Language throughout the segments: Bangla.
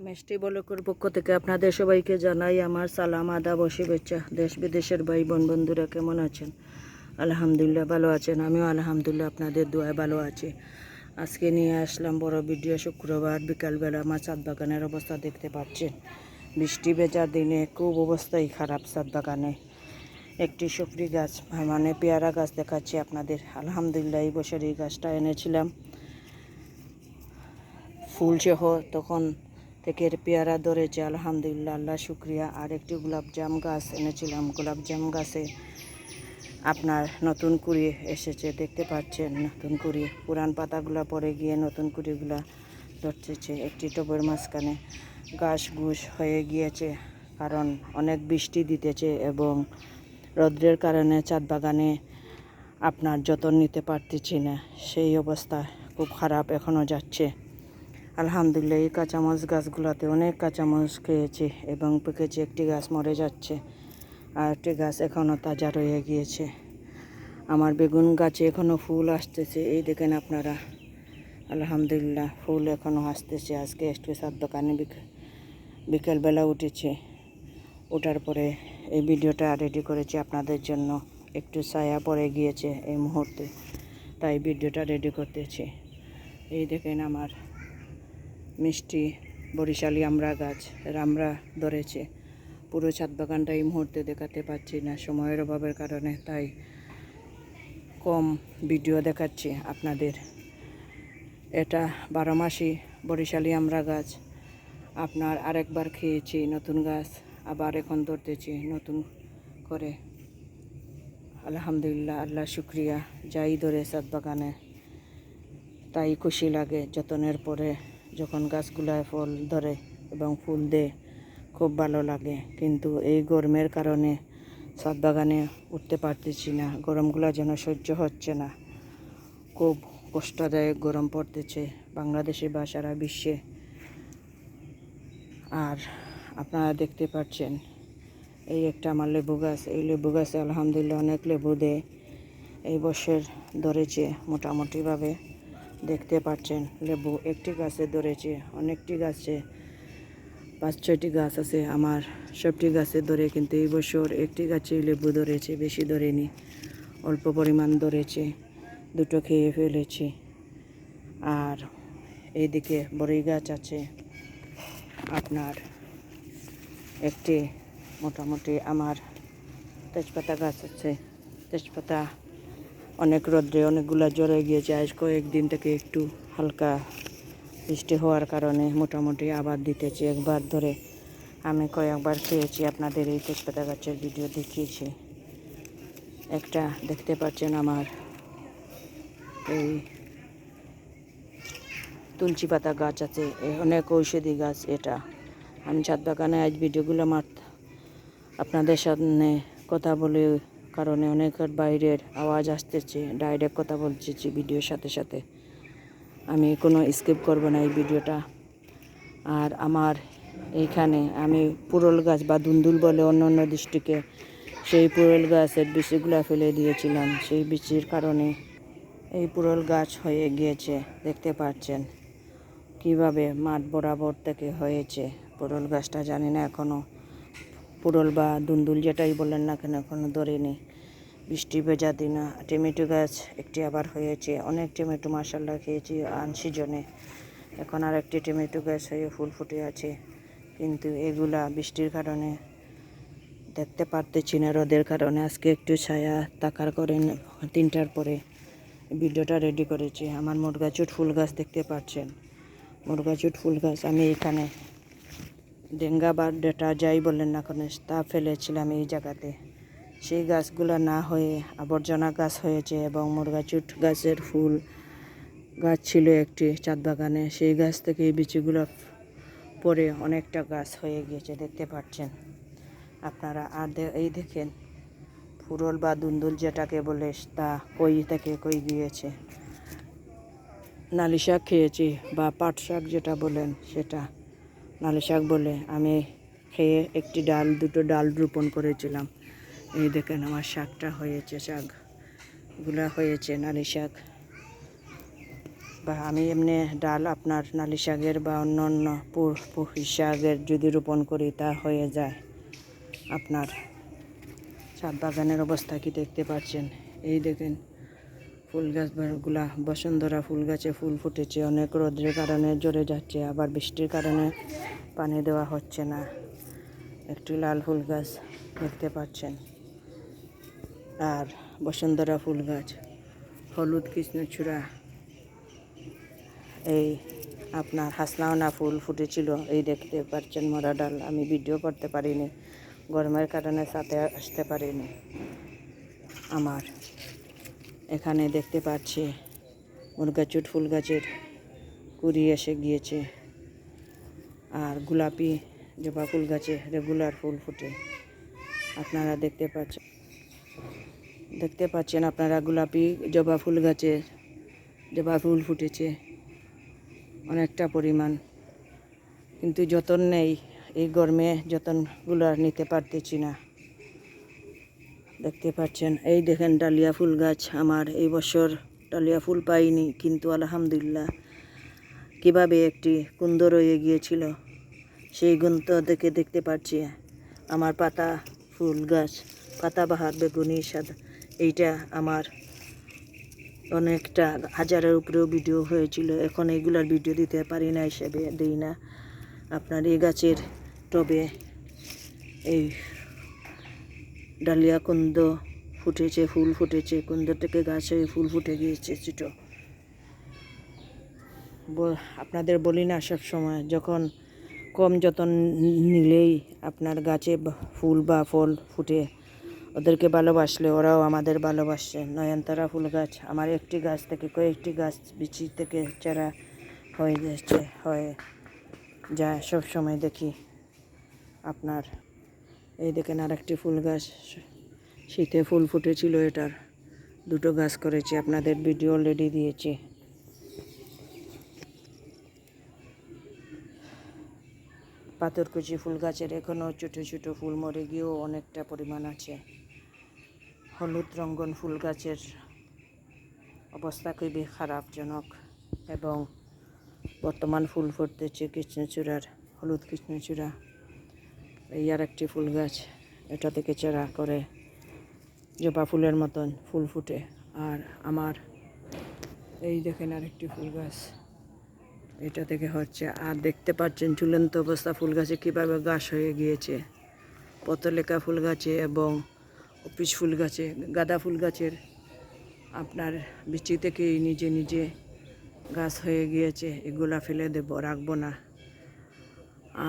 এমএসটি বলকের পক্ষ থেকে আপনাদের সবাইকে জানাই আমার সালাম, আদাব ও শুভেচ্ছা। দেশ বিদেশের ভাই বোন বন্ধুরা কেমন আছেন? আলহামদুলিল্লাহ ভালো আছেন। আমিও আলহামদুলিল্লাহ আপনাদের দোয়ায় ভালো আছি। আজকে নিয়ে আসলাম বড় ভিডিও শুক্রবার বিকালবেলা আমার চাঁদ বাগানের অবস্থা দেখতে পাচ্ছেন। বৃষ্টি ভেজার দিনে খুব অবস্থাই খারাপ চাঁদ বাগানে একটি সফরি গাছ মানে পেয়ারা গাছ দেখাচ্ছি আপনাদের। আলহামদুলিল্লাহ এই বছর এই গাছটা এনেছিলাম। ফুল সহ তখন থেকে পেয়ারা ধরেছে আলহামদুলিল্লাহ, আল্লাহ শুক্রিয়া। আর একটি গোলাপজাম গাছ এনেছিলাম। গোলাপজাম গাছে আপনার নতুন কুড়ি এসেছে, দেখতে পাচ্ছেন। নতুন কুড়ি, পুরান পাতাগুলো পরে গিয়ে নতুন কুড়িগুলা ধরতেছে। একটি টবের মাঝখানে ঘাস ঘুষ হয়ে গিয়েছে, কারণ অনেক বৃষ্টি দিতেছে এবং রৌদ্রের কারণে চাঁদ বাগানে আপনার যত্ন নিতে পারতেছি না। সেই অবস্থা খুব খারাপ এখনও যাচ্ছে। আলহামদুলিল্লাহ, এই কাঁচামরিচ গাছগুলোতে অনেক কাঁচামরিচ খেয়েছে এবং পেকেছে। একটি গাছ মরে যাচ্ছে আর একটি গাছ এখনও তাজা রয়ে গিয়েছে। আমার বেগুন গাছে এখনও ফুল আসতেছে, এই দেখেন আপনারা। আলহামদুলিল্লাহ, ফুল এখনও আসতেছে। আজকে একটু সাত দোকানে বিকেল বিকেলবেলা উঠেছে। ওঠার পরে এই ভিডিওটা রেডি করেছি আপনাদের জন্য। একটু ছায়া পড়ে গিয়েছে এই মুহূর্তে, তাই ভিডিওটা রেডি করতেছি। এই দেখেন আমার মিষ্টি বরিশালি আমরা গাছ রামড়া ধরেছে। পুরো ছাদ বাগানটা এই মুহূর্তে দেখাতে পাচ্ছি না, সময়ের অভাবের কারণে, তাই কম ভিডিও দেখাচ্ছি আপনাদের। এটা বারো মাসি বরিশালি আমড়া গাছ। আপনার আরেকবার খেয়েছি নতুন গাছ, আবার এখন ধরতেছি নতুন করে। আলহামদুলিল্লাহ, আল্লাহ শুক্রিয়া, যাই ধরে ছাদ বাগানে, তাই খুশি লাগে যতনের পরে। যখন গাছগুলায় ফল ধরে এবং ফুল দেয়, খুব ভালো লাগে। কিন্তু এই গরমের কারণে ছাদ বাগানে উঠতে পারতেছি না। গরমগুলো যেন সহ্য হচ্ছে না। খুব কষ্টদায়ক গরম পড়তেছে বাংলাদেশে বা সারা বিশ্বে। আর আপনারা দেখতে পাচ্ছেন, এই একটা আমার লেবু গাছ। এই লেবু গাছে আলহামদুলিল্লাহ অনেক লেবু দেয়। এই বছর ধরেছে মোটামুটিভাবে। দেখতে পাচ্ছেন, লেবু একটি গাছে ধরেছে, অনেকটি গাছে, পাঁচ ছয়টি গাছ আছে, আমার সবটি গাছে ধরে, কিন্তু এই বছর একটি গাছে লেবু ধরেছে, বেশি ধরেনি, অল্প পরিমাণ ধরেছে, দুটো খেয়ে ফেলেছি। আর এইদিকে বড়ই গাছ আছে, আপনার একটি মোটামুটি আমার তেজপাতা গাছ আছে, তেজপাতা অনেক রোদ্রে অনেকগুলা জ্বরে গিয়েছে। আজ কয়েকদিন থেকে একটু হালকা বৃষ্টি হওয়ার কারণে মোটামুটি আবার দিতেছি। একবার ধরে আমি কয়েকবার খেয়েছি, আপনাদের এই তেজপাতা গাছের ভিডিও দেখিয়েছি। একটা দেখতে পাচ্ছেন আমার এই তুলসী পাতা গাছ আছে অনেক ঔষধি গাছ এটা। আমি ছাদ বাগানে আজ ভিডিওগুলো মার আপনাদের সামনে কথা বলে কারণে অনেকের বাইরের আওয়াজ আসতেছে। ডাইরেক্ট কথা বলতেছি ভিডিওর সাথে সাথে। আমি কোনো স্কিপ করব না এই ভিডিওটা। আর আমার এইখানে আমি পুরল গাছ বা দুন্দুল বলে অন্য অন্য ডিস্ট্রিক্টে সেই পুরল গাছের বিচিগুলো ফেলে দিয়েছিলাম। সেই বিচির কারণে এই পুরল গাছ হয়ে গিয়েছে, দেখতে পাচ্ছেন। কীভাবে মাঠ বরাবর থেকে হয়েছে পুরল গাছটা জানি না এখনও পুরল বা দুন্দুল যেটাই বলেন না কেন এখনও ধরেনি। বৃষ্টি ভেজা দিনা, টমেটো গাছ একটি আবার হয়েছে। অনেক টমেটো মাসাল্লা খেয়েছি আন সিজনে এখন আর একটি টমেটো গাছ হয়ে ফুল ফুটে আছে। কিন্তু এগুলা বৃষ্টির কারণে দেখতে পারতেছি না, রোদের কারণে। আজকে একটু ছায়া তাকার করেন তিনটার পরে ভিডিওটা রেডি করেছি। আমার মুরগাচুট ফুল গাছ দেখতে পাচ্ছেন। মুরগাচুট ফুল গাছ, আমি এখানে ডেঙ্গা বা ডেটা যাই বললেন না কেন, তা ফেলেছিলাম এই জায়গাতে। সেই গাছগুলো না হয়ে আবর্জনা গাছ হয়েছে এবং মুরগাচুট গাছের ফুল গাছ ছিল একটি চাঁদ বাগানে। সেই গাছ থেকে এই বিচিগুলো পরে অনেকটা গাছ হয়ে গিয়েছে, দেখতে পাচ্ছেন। আপনারা আর এই দেখেন, ফুরল বা দুন্দুল যেটাকে বলে, তা কই থেকে কই গিয়েছে? নালি শাক খেয়েছি বা পাট শাক যেটা বলেন, সেটা নালি শাক বলে আমি খেয়ে একটি ডাল, দুটো ডাল রোপণ করেছিলাম। এই দেখেন আমার শাকটা হয়েছে শাক শাকগুলা হয়েছে, নালি শাক। বা আমি এমনি ডাল আপনার নালি শাকের বা অন্য অন্য শাকের যদি রোপণ করি তা হয়ে যায়। আপনার ছাদ বাগানের অবস্থা কি দেখতে পাচ্ছেন? এই দেখেন ফুল গাছগুলা বসুন্ধরা ফুল গাছে ফুল ফুটেছে, অনেক রোদ্রের কারণে জ্বরে যাচ্ছে, আবার বৃষ্টির কারণে পানি দেওয়া হচ্ছে না। একটি লাল ফুল গাছ দেখতে পাচ্ছেন। আর বসুন্ধরা ফুল গাছ, হলুদ কৃষ্ণচূড়া এই আপনার হাসনাওনা ফুল ফুটেছিল, এই দেখতে পাচ্ছেন মরা ডাল। আমি ভিডিও করতে পারিনি, গরমের কারণে সাথে আসতে পারিনি। আমার এখানে দেখতে পাচ্ছি মুরগাচুট ফুল গাছের কুড়ি এসে গিয়েছে, আর গোলাপি জবা ফুল গাছে রেগুলার ফুল ফুটে। আপনারা দেখতে পাচ্ছেন। দেখতে পাচ্ছেন আপনারা গোলাপি জবা ফুল গাছে, জবা ফুল ফুটেছে। অনেকটা পরিমাণ। কিন্তু যতন নেই, এই গরমে যতনগুলো নিতে পারতেছি না। দেখতে পাচ্ছেন, এই দেখেন ডালিয়া ফুল গাছ আমার। এই বছর ডালিয়া ফুল পাইনি, কিন্তু আলহামদুলিল্লাহ কীভাবে একটি কুন্দ রয়ে গিয়েছিল, সেই গুন্ত দেখে দেখতে পাচ্ছি। আমার পাতা ফুল গাছ, পাতাবাহার বেগুনি সাদা এইটা আমার অনেকটা হাজারের উপরেও ভিডিও হয়েছিল। এখন এইগুলার ভিডিও দিতে পারি না, হিসেবে দিই না। আপনার এই গাছের টবে এই ডালিয়া কুন্দ ফুটেছে, ফুল ফুটেছে, কুন্দ থেকে গাছ হয়ে ফুল ফুটে গিয়েছে ছোটো। আপনাদের বলি না সব সময়, যখন কম যতন নিলেই আপনার গাছে ফুল বা ফল ফুটে ওদেরকে ভালোবাসলে, ওরাও আমাদের ভালোবাসে। নয়নতারা ফুল গাছ, আমার একটি গাছ থেকে কয়েকটি গাছ বিচি থেকে চারা হয়ে যাচ্ছে হয়ে যায় সব সময় দেখি আপনার। এই দেখেন আর একটি ফুল গাছ, শীতে ফুল ফুটেছিল এটার। দুটো গাছ করেছি, আপনাদের ভিডিও অলরেডি দিয়েছি। পাথরকুচি ফুল গাছের এখনও ছোটো ছোটো ফুল মরে গিয়েও অনেকটা পরিমাণ আছে। হলুদ রঙ্গন ফুল গাছের অবস্থা খুবই খারাপজনক এবং বর্তমান ফুল ফুটতেছে কৃষ্ণচূড়ার, হলুদ কৃষ্ণচূড়া। এই আর একটি ফুল গাছ, এটা থেকে চারা করে জবা ফুলের মতন ফুল ফুটে। আর আমার এই দেখেন আরেকটি ফুল গাছ, এটা থেকে হচ্ছে, আর দেখতে পাচ্ছেন ঝুলন্ত অবস্থা ফুল গাছে কীভাবে গাছ হয়ে গিয়েছে। পতলেকা ফুল গাছে এবং অফিস ফুল গাছে গাঁদা ফুল গাছের আপনার বিচি থেকে নিজে নিজে গাছ হয়ে গিয়েছে, এগুলা ফেলে দেবো, রাখব না।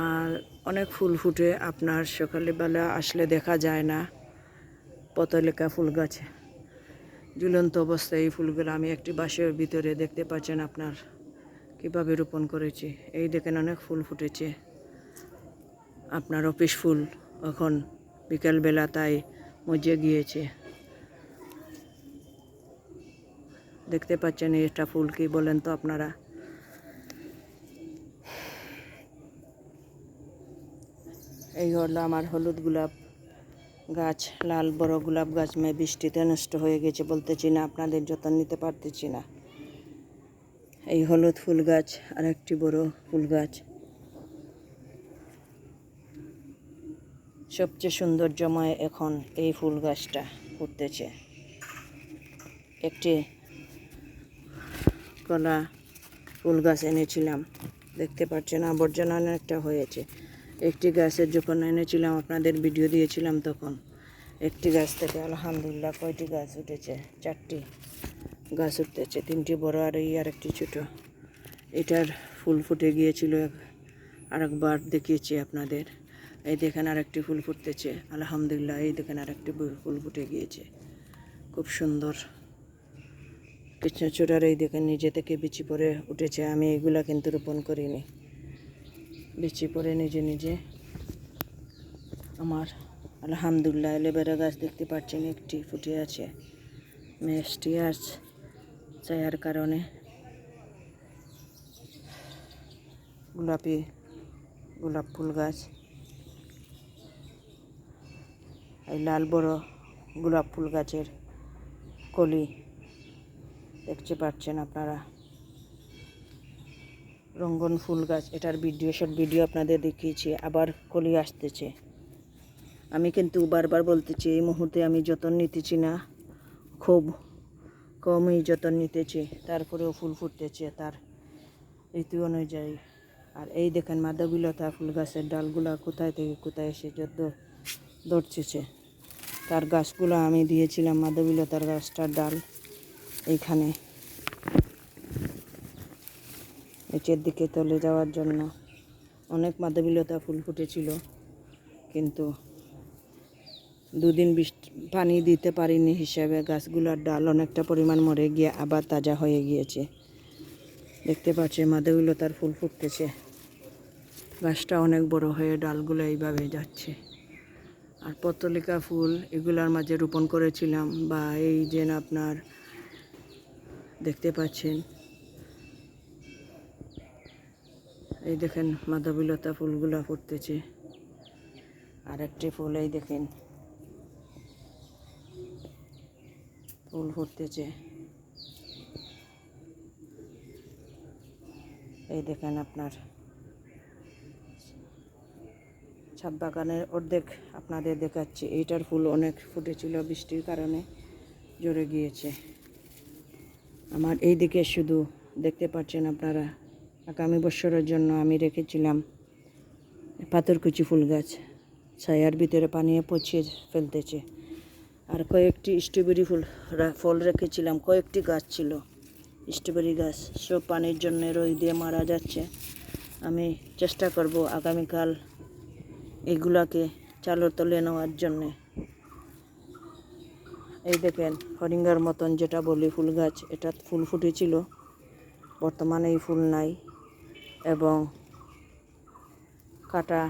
আর অনেক ফুল ফুটে, আপনার সকালবেলা আসলে দেখা যায় না পতলেকা ফুল গাছে ঝুলন্ত অবস্থায় এই ফুলগুলো আমি একটি বাসের ভিতরে দেখতে পাচ্ছেন আপনার, কীভাবে রোপণ করেছি। এই দেখেন অনেক ফুল ফুটেছে। আপনার অফিস ফুল এখন বিকেলবেলা তাই মজে গিয়েছে। দেখতে পাচ্ছেন এটা ফুল কি বলেন তো আপনারা? এই হলো আমার হলুদ গোলাপ গাছ, লাল বড় গোলাপ গাছ মেয়ে বৃষ্টিতে নষ্ট হয়ে গেছে বলতেছি না, আপনাদের যত্ন নিতে পারতেছি না। এই হলুদ ফুল গাছ আর একটি বড় ফুল গাছ। সবচেয়ে সৌন্দর্যময় এখন এই ফুল গাছটা ফুটতেছে। একটি কলা ফুল গাছ এনেছিলাম, দেখতে পাচ্ছেন আবর্জনা অনেকটা হয়েছে। একটি গাছের যখন এনেছিলাম, আপনাদের ভিডিও দিয়েছিলাম তখন। একটি গাছ থেকে আলহামদুলিল্লাহ কয়টি গাছ উঠেছে? চারটি গাছ উঠতেছে, তিনটি বড় আর এই আর একটি ছোটো। এটার ফুল ফুটে গিয়েছিল, আরেকবার দেখিয়েছি আপনাদের। এই দেখেন আরেকটি ফুল ফুটতেছে। আলহামদুলিল্লাহ, এই দেখেন আরেকটি ফুল ফুটে গিয়েছে। খুব সুন্দর। কৃষ্ণচূড়ার এই দেখেন নিজে থেকে বিচি পরে উঠেছে। আমি এগুলা কিন্তু রোপণ করিনি। বিচি পরে নিজে নিজে আমার আলহামদুলিল্লাহ এলোভেরা গাছ দেখতে পাচ্ছেন, একটি ফুটে আছে। মেষ্টি আস চায়ার কারণে গোলাপি, গোলাপ ফুল গাছ। এই লাল বড় গোলাপ ফুল গাছের কলি দেখতে পাচ্ছেন আপনারা। রঙ্গন ফুল গাছ, এটার ভিডিও শর্ট ভিডিও আপনাদের দেখিয়েছি, আবার কলি আসতেছে। আমি কিন্তু বারবার বলতেছি, এই মুহূর্তে আমি যত্ন নিতেছি না, খুব কমই যত্ন নিতেছি, তারপরেও ফুল ফুটতেছে তার ঋতু অনুযায়ী। আর এই দেখেন মাধবীলতা ফুল গাছের ডালগুলা কোথায় থেকে কোথায় এসে যত ধরছেছে তার গাছগুলো আমি দিয়েছিলাম, মাধবীলতার গাছটার ডাল এইখানে। নিচের দিকে তলে যাওয়ার জন্য অনেক মাধবীলতা ফুল ফুটেছিল, কিন্তু দুদিন বৃষ্টি, পানি দিতে পারিনি হিসাবে গাছগুলোর ডাল অনেকটা পরিমাণ মরে গিয়ে আবার তাজা হয়ে গিয়েছে। দেখতে পাচ্ছি মাধবীলতার ফুল ফুটতেছে। গাছটা অনেক বড় হয়ে ডালগুলো এইভাবে যাচ্ছে। আর পত্তলিকা ফুল এগুলার মাঝে রোপণ করেছিলাম বা এই যে আপনার দেখতে পাচ্ছেন। এই দেখেন মাধবীলতা ফুলগুলা ফুটতেছে। আর একটি ফুল, এই দেখেন। ফুল ফুটতেছে। এই দেখেন আপনার ছাদ বাগানের অর্ধেক আপনাদের দেখাচ্ছি। এইটার ফুল অনেক ফুটেছিল, বৃষ্টির কারণে জড়ে গিয়েছে। আমার এই দিকে শুধু দেখতে পাচ্ছেন আপনারা, আগামী বছরের জন্য আমি রেখেছিলাম পাথরকুচি ফুল গাছ। ছায়ার ভিতরে পানিয়ে পচিয়ে ফেলতেছে। আর কয়েকটি স্ট্রবেরি ফুল ফল রেখেছিলাম, কয়েকটি গাছ ছিল। স্ট্রবেরি গাছ সব পানির জন্য রই দিয়ে মারা যাচ্ছে। আমি চেষ্টা করব আগামীকাল এগুলাকে চালর তলে নেওয়ার জন্যে। এই দেখেন, হরিঙ্গার মতন যেটা বলি ফুল গাছ, এটা ফুল ফুটেছিল। বর্তমানে এই ফুল নাই এবং কাটা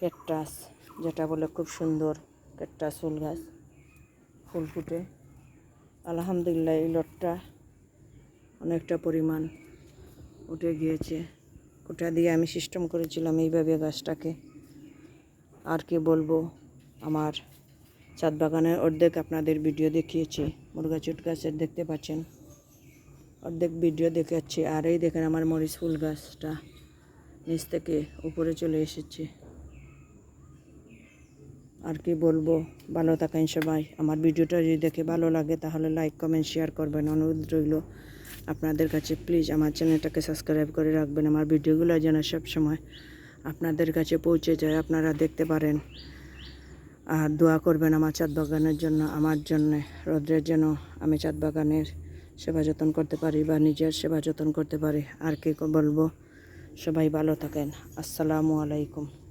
ক্যাকটাস, যেটা বলে খুব সুন্দর ক্যাকটাস ফুল গাছ, ফুল ফুটে। আলহামদুলিল্লাহ এই লটটা অনেকটা পরিমাণ উঠে গিয়েছে। ওটা দিয়ে আমি সিস্টেম করেছিলাম এইভাবে গাছটাকে। আর কি বলব, আমার ছাদ বাগানের অর্ধেক আপনাদের ভিডিও দেখিয়েছি মুরগা চুট গাছের দেখতে পাচ্ছেন। অর্ধেক ভিডিও দেখাচ্ছি, আর এই দেখেন আমার মরিচ ফুল গাছটা নিচ থেকে উপরে চলে এসেছে। আর কি বলব, ভালো থাকেন সবাই। আমার ভিডিওটা যদি দেখে ভালো লাগে, তাহলে লাইক কমেন্ট শেয়ার করবেন। অনুরোধ রইল আপনাদের কাছে প্লিজ আমার চ্যানেলটাকে সাবস্ক্রাইব করে রাখবেন। আমার ভিডিওগুলো যেন সবসময় আপনাদের কাছে পৌঁছে যায়, আপনারা দেখতে পারেন। আর দোয়া করবেন আমার চাঁদ বাগানের জন্য, আমার জন্য, রৌদ্রের যেন আমি চাঁদ বাগানের সেবা যত্ন করতে পারি বা নিজের সেবা যত্ন করতে পারি। আর কি বলব? সবাই ভালো থাকেন। আসসালামু আলাইকুম।